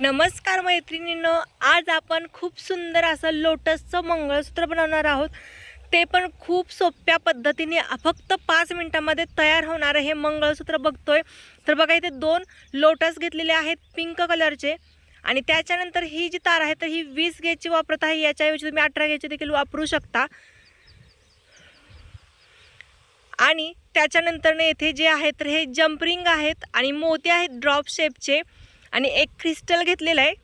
नमस्कार मैत्रिणीनं आज आपण खूप सुंदर असं लोटसचं मंगळसूत्र बनवणार आहोत. ते पण खूप सोप्या पद्धतीने फक्त पाच मिनटामध्ये तयार होणारं हे मंगळसूत्र बघतोय. तर बघा इथे दोन लोटस घेतलेले आहेत पिंक कलरचे. आणि त्याच्यानंतर ही जी तार आहे तर ही वीस गेजची वापरत आहे. याच्याऐवजी तुम्ही अठरा गेजची देखील वापरू शकता. आणि त्याच्यानंतर येथे जे आहे तर हे जम्परिंग आहेत आणि मोती आहेत ड्रॉप शेपचे. आणि एक क्रिस्टल घेतलेला आहे.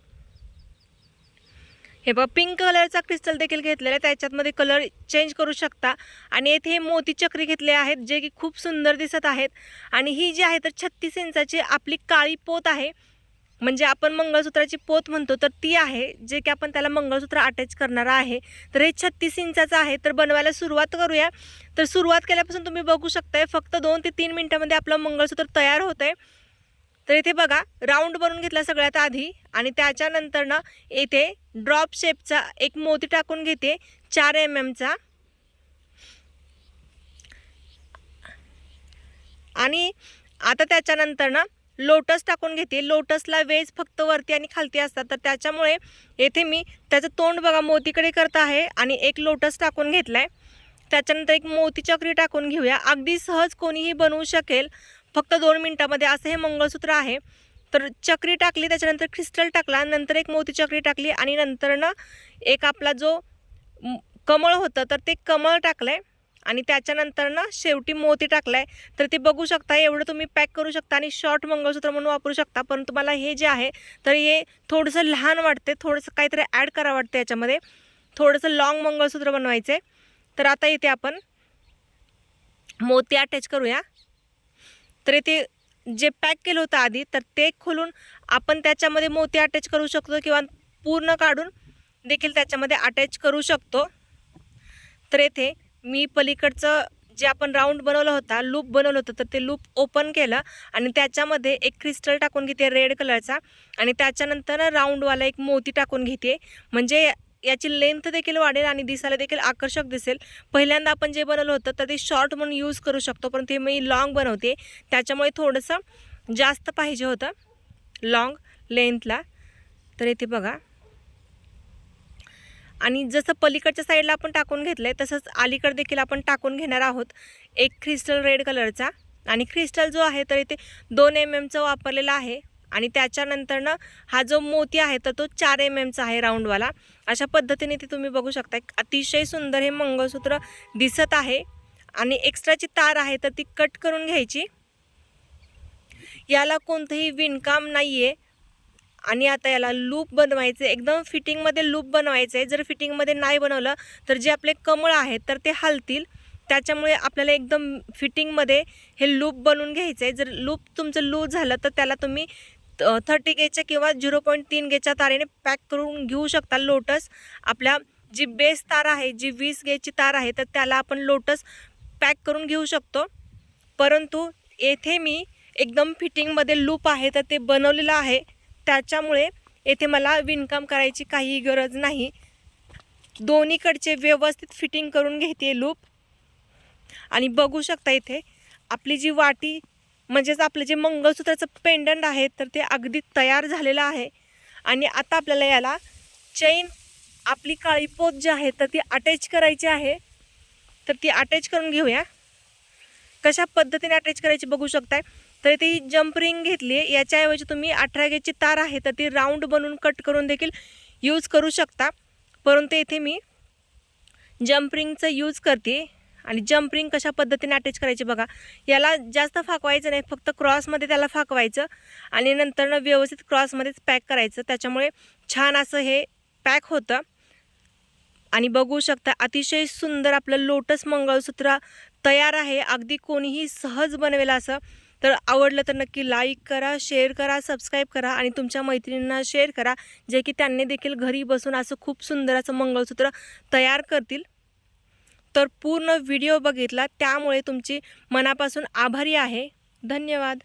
हे बघ पिंक कलरचा क्रिस्टल देखील घेतलेला आहे. त्याच्यातमध्ये कलर चेंज करू शकता. आणि येथे हे मोती चक्री घेतले आहेत जे की खूप सुंदर दिसत आहेत. आणि ही जी आहे तर छत्तीस इंचाची आपली काळी पोत आहे. म्हणजे आपण मंगळसूत्राची पोत म्हणतो तर ती आहे जे की आपण त्याला मंगळसूत्र अटॅच करणार आहे. तर हे छत्तीस इंचाचं आहे तर बनवायला सुरुवात करूया. तर सुरुवात केल्यापासून तुम्ही बघू शकताय फक्त दोन ते तीन मिनटामध्ये आपलं मंगळसूत्र तयार होतं आहे तर इथे बघा राऊंड बनवून घेतला सगळ्यात आधी आणि त्याच्यानंतर ना येथे ड्रॉप शेपचा एक मोती टाकून घेते चार एम एमचा आणि आता त्याच्यानंतर ना लोटस टाकून घेते. लोटसला वेज फक्त वरती आणि खालती असतात. तर त्याच्यामुळे येथे मी त्याचं तोंड बघा मोतीकडे करत आहे आणि एक लोटस टाकून घेतला आहे त्याच्यानंतर एक मोती चक्री टाकून घेऊया. अगदी सहज कोणीही बनवू शकेल. फक्त दोन मिनटामध्ये असं हे मंगळसूत्र आहे. तर चक्री टाकली त्याच्यानंतर क्रिस्टल टाकला नंतर एक मोती चक्री टाकली आणि नंतर ना एक आपला जो कमळ होतं तर ते कमळ टाकलं आहे आणि त्याच्यानंतर ना शेवटी मोती टाकलाय. तर ते बघू शकता एवढं तुम्ही पॅक करू शकता आणि शॉर्ट मंगळसूत्र म्हणून वापरू शकता. पण तुम्हाला हे जे आहे तर हे थोडंसं लहान वाटते थोडंसं काहीतरी ॲड करावं वाटतं याच्यामध्ये. थोडंसं लाँग मंगळसूत्र बनवायचं आहे तर आता इथे आपण मोती अटॅच करूया. तर ते जे पॅक केलं होतं आधी तर ते खोलून आपण त्याच्यामध्ये मोती अटॅच करू शकतो किंवा पूर्ण काढून देखील त्याच्यामध्ये अटॅच करू शकतो. तर येथे मी पलीकडचं जे आपण राऊंड बनवलं होता लूप बनवलं होतं तर ते लूप ओपन केलं आणि त्याच्यामध्ये एक क्रिस्टल टाकून घेते रेड कलरचा आणि त्याच्यानंतर राऊंडवाला एक मोती टाकून घेते. म्हणजे याची लेंथ देखील वाढेल आणि दिसायला देखील आकर्षक दिसेल. पहिल्यांदा आपण जे बनवलं होतं तर ते शॉर्ट म्हणून यूज करू शकतो पण ते मी लाँग बनवते. त्याच्यामुळे थोडंसं जास्त पाहिजे होतं लाँग लेंथला तर इथे बघा. आणि जसं पलीकडच्या साईडला आपण टाकून घेतलं आहे तसंच अलीकडे देखील आपण टाकून घेणार आहोत एक क्रिस्टल रेड कलरचा आणि क्रिस्टल जो आहे तर इथे दोन एम एमचा वापरलेला आहे. आणि त्याच्यानंतर ना हा जो मोती आहे तर तो चार एम एमचा आहे राऊंडवाला. अशा पद्धतीने ते तुम्ही बघू शकता एक अतिशय सुंदर हे मंगळसूत्र दिसत आहे. आणि एक्स्ट्राची तार आहे तर ती कट करून घ्यायची. याला कोणतंही विणकाम नाही आहे आणि आता याला लूप बनवायचं. आहे एकदम फिटिंगमध्ये लूप बनवायचं. आहे जर फिटिंगमध्ये नाही बनवलं तर जे आपले कमळ आहेत तर ते हलतील. त्याच्यामुळे आपल्याला एकदम फिटिंगमध्ये हे लूप बनवून घ्यायचं आहे जर लूप तुमचं लूज झालं तर त्याला तुम्ही थर्टी गेच्या किंवा झिरो पॉईंट तीन गेच्या तारेने पॅक करून घेऊ शकता. लोटस आपल्या जी बेस तार आहे जी वीस गेची तार आहे तर त्याला आपण लोटस पॅक करून घेऊ शकतो. परंतु येथे मी एकदम फिटिंगमध्ये लूप आहे तर ते बनवलेलं आहे. त्याच्यामुळे येथे मला विणकाम करायची काही गरज नाही. दोन्हीकडचे व्यवस्थित फिटिंग करून घेते लूप आणि बघू शकता इथे आपली जी वाटी म्हणजेच आपलं जे मंगळसूत्राचं पेंडंट आहे तर ते अगदी तयार झालेलं आहे. आणि आता आपल्याला याला चैन आपली काळी पोत जी आहे तर ती अटॅच करायची आहे. तर ती अटॅच करून घेऊया. कशा पद्धतीने अटॅच करायची बघू शकताय? तर इथे ही जम्प रिंग घेतली आहे. याच्याऐवजी तुम्ही अठरा गेजची तार आहे तर ती राऊंड बनवून कट करून देखील यूज करू शकता. परंतु इथे मी जम्प रिंगचा यूज करते. आणि जम्प रिंग कशा पद्धतीने अटॅच करायची बघा. याला जास्त फाकवायचं नाही फक्त क्रॉसमध्ये त्याला फाकवायचं आणि नंतर ना व्यवस्थित क्रॉसमध्येच पॅक करायचं. त्याच्यामुळे छान असं हे पॅक होतं. आणि बघू शकता अतिशय सुंदर आपलं लोटस मंगळसूत्र तयार आहे. अगदी कोणीही सहज बनवेल असं. तर आवडलं तर नक्की लाईक करा शेअर करा सबस्क्राईब करा आणि तुमच्या मैत्रिणींना शेअर करा जे की त्यांनी देखील घरी बसून असं खूप सुंदर असं मंगळसूत्र तयार करतील. तर पूर्ण व्हिडिओ बघितला. त्यामुळे तुमची मनापासून आभारी आहे. धन्यवाद.